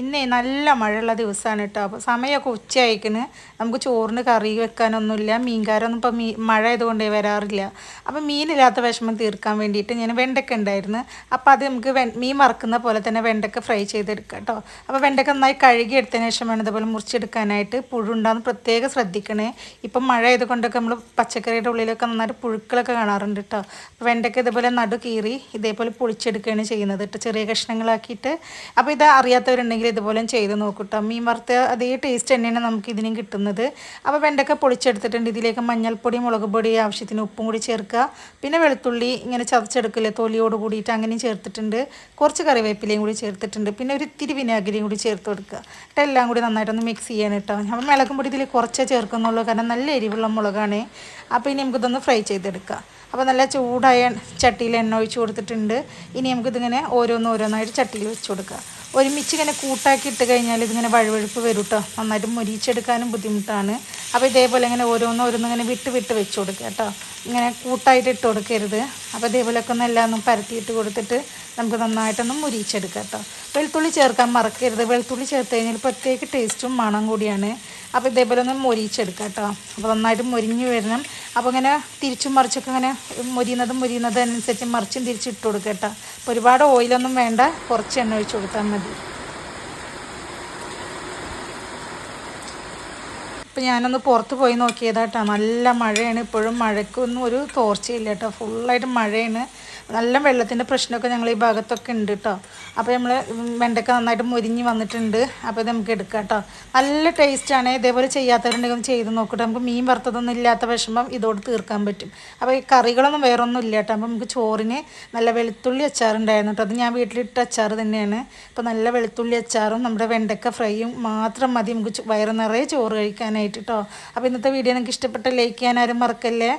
ഇന്നേ നല്ല മഴയുള്ള ദിവസമാണ് കേട്ടോ. അപ്പോൾ സമയമൊക്കെ ഉച്ചയായിക്കണ്. നമുക്ക് ചോറിന് കറി വെക്കാനൊന്നുമില്ല. മീൻകാരൊന്നും ഇപ്പോൾ മീ മഴ ആയതുകൊണ്ടേ വരാറില്ല. അപ്പോൾ മീനില്ലാത്ത വിഷമം തീർക്കാൻ വേണ്ടിയിട്ട് ഞാൻ വെണ്ടക്ക ഉണ്ടായിരുന്നു. അപ്പോൾ അത് നമുക്ക് മീൻ വറുക്കുന്ന പോലെ തന്നെ വെണ്ടക്ക ഫ്രൈ ചെയ്തെടുക്കാം കേട്ടോ. അപ്പോൾ വെണ്ടക്ക നന്നായി കഴുകി എടുത്തതിന് ശേഷം വേണം ഇതുപോലെ മുറിച്ചെടുക്കാനായിട്ട് പുഴുണ്ടാകുന്ന പ്രത്യേകം ശ്രദ്ധിക്കണേ. ഇപ്പം മഴ ആയതുകൊണ്ടൊക്കെ നമ്മൾ പച്ചക്കറിയുടെ ഉള്ളിലൊക്കെ നന്നായിട്ട് പുഴുക്കളൊക്കെ കാണാറുണ്ട് കേട്ടോ. അപ്പോൾ വെണ്ടക്ക ഇതുപോലെ നടു കീറി ഇതേപോലെ പൊളിച്ചെടുക്കുകയാണ് ചെയ്യുന്നത് കേട്ടോ. ചെറിയ കഷ്ണങ്ങളാക്കിയിട്ട്. അപ്പോൾ ഇത് അറിയാത്തവരുണ്ടെങ്കിൽ ഇതുപോലെ ചെയ്ത് നോക്കൂട്ടോ. മീൻ വറുത്ത അതേ ടേസ്റ്റ് തന്നെയാണ് നമുക്ക് ഇതിനും കിട്ടുന്നത്. അപ്പോൾ വെണ്ടക്ക പൊളിച്ചെടുത്തിട്ടുണ്ട്. ഇതിലേക്ക് മഞ്ഞൾപ്പൊടി മുളക് പൊടി ആവശ്യത്തിന് ഉപ്പും കൂടി ചേർക്കുക. പിന്നെ വെളുത്തുള്ളി ഇങ്ങനെ ചതച്ചെടുക്കില്ലേ തൊലിയോട് കൂടിയിട്ട് അങ്ങനെയും ചേർത്തിട്ടുണ്ട്. കുറച്ച് കറിവേപ്പിലയും കൂടി ചേർത്തിട്ടുണ്ട്. പിന്നെ ഒരു ഇത്തിരി വിനാഗിരിയും കൂടി ചേർത്ത് കൊടുക്കുക. എന്നിട്ട് എല്ലാം കൂടി നന്നായിട്ടൊന്ന് മിക്സ് ചെയ്യാൻ കേട്ടോ. അപ്പോൾ മുളകും പൊടി ഇതിൽ കുറച്ചേ ചേർക്കുന്നുള്ളൂ. കാരണം നല്ല എരിവുള്ള മുളകാണ്. അപ്പോൾ ഇനി നമുക്കിതൊന്ന് ഫ്രൈ ചെയ്തെടുക്കാം. അപ്പോൾ നല്ല ചൂടായ ചട്ടിയിൽ എണ്ണ ഒഴിച്ച് കൊടുത്തിട്ടുണ്ട്. ഇനി നമുക്കിതിങ്ങനെ ഓരോന്ന് ഓരോന്നായിട്ട് ചട്ടിയിൽ വെച്ച് കൊടുക്കുക ഒരുമിച്ച് ഇങ്ങനെ കൂട്ടാക്കി ഇട്ട് കഴിഞ്ഞാൽ ഇതിങ്ങനെ വഴുവഴുപ്പ് വരും കേട്ടോ നന്നായിട്ട് മുരിച്ചെടുക്കാനും ബുദ്ധിമുട്ടാണ്. അപ്പോൾ ഇതേപോലെ ഇങ്ങനെ ഓരോന്ന് ഓരോന്ന് ഇങ്ങനെ വിട്ട് വിട്ട് വെച്ച് കൊടുക്കുക കേട്ടോ ഇങ്ങനെ കൂട്ടായിട്ട് ഇട്ട് കൊടുക്കരുത്. അപ്പോൾ ഇതേപോലെയൊക്കെ ഒന്ന് എല്ലാം ഒന്ന് പരത്തിയിട്ട് കൊടുത്തിട്ട് നമുക്ക് നന്നായിട്ടൊന്ന് മുരിച്ചെടുക്കാം കേട്ടോ വെളുത്തുള്ളി ചേർക്കാൻ മറക്കരുത്. വെളുത്തുള്ളി ചേർത്ത് കഴിഞ്ഞാൽ പ്രത്യേക ടേസ്റ്റും മണം കൂടിയാണ്. അപ്പോൾ ഇതേപോലെ ഒന്ന് മുരിച്ചെടുക്കാം കേട്ടോ അപ്പോൾ നന്നായിട്ട് മുരിഞ്ഞ് വരണം. അപ്പോൾ ഇങ്ങനെ തിരിച്ചും മറിച്ചൊക്കെ ഇങ്ങനെ മുരിയുന്നതും മുരിയുന്നതും അനുസരിച്ച് മറിച്ചും തിരിച്ചിട്ട് കൊടുക്കുക കേട്ടോ. അപ്പോൾ ഒരുപാട് ഓയിലൊന്നും വേണ്ട കുറച്ച് എണ്ണ ഒഴിച്ച് കൊടുത്താൽ മതി. ഇപ്പം ഞാനൊന്ന് പുറത്ത് പോയി നോക്കിയതാട്ടോ. നല്ല മഴയാണ്. ഇപ്പോഴും മഴയ്ക്കൊന്നും ഒരു തോർച്ചയില്ല കേട്ടോ. ഫുള്ളായിട്ട് മഴയാണ്. നല്ല വെള്ളത്തിന്റെ പ്രശ്നമൊക്കെ ഞങ്ങൾ ഈ ഭാഗത്തൊക്കെ ഉണ്ട് കേട്ടോ. അപ്പോൾ നമ്മൾ വെണ്ടയ്ക്ക നന്നായിട്ട് മുരിഞ്ഞ് വന്നിട്ടുണ്ട്. അപ്പോൾ ഇത് നമുക്ക് എടുക്കാം കേട്ടോ. നല്ല ടേസ്റ്റാണ് ഇതേപോലെ ചെയ്യാത്തവരുണ്ടെങ്കിൽ ഒന്ന് ചെയ്ത് നോക്കട്ടെ നമുക്ക് മീൻ വറുത്തതൊന്നും ഇല്ലാത്ത വിഷമം ഇതോട് തീർക്കാൻ പറ്റും. അപ്പോൾ ഈ കറികളൊന്നും വേറൊന്നും ഇല്ല കേട്ടോ. അപ്പോൾ നമുക്ക് ചോറിന് നല്ല വെളുത്തുള്ളി അച്ചാറുണ്ടായിരുന്നു കേട്ടോ. അത് ഞാൻ വീട്ടിലിട്ട അച്ചാർ തന്നെയാണ്. അപ്പോൾ നല്ല വെളുത്തുള്ളി അച്ചാറും നമ്മുടെ വെണ്ടയ്ക്ക ഫ്രൈയും മാത്രം മതി. നമുക്ക് വയറ് നിറയെ ചോറ് കഴിക്കാനായിട്ട് കേട്ടോ. അപ്പോൾ ഇന്നത്തെ വീഡിയോ നിങ്ങൾക്ക് ഇഷ്ടപ്പെട്ട ലൈക്ക് ചെയ്യാനാരും മറക്കല്ലേ?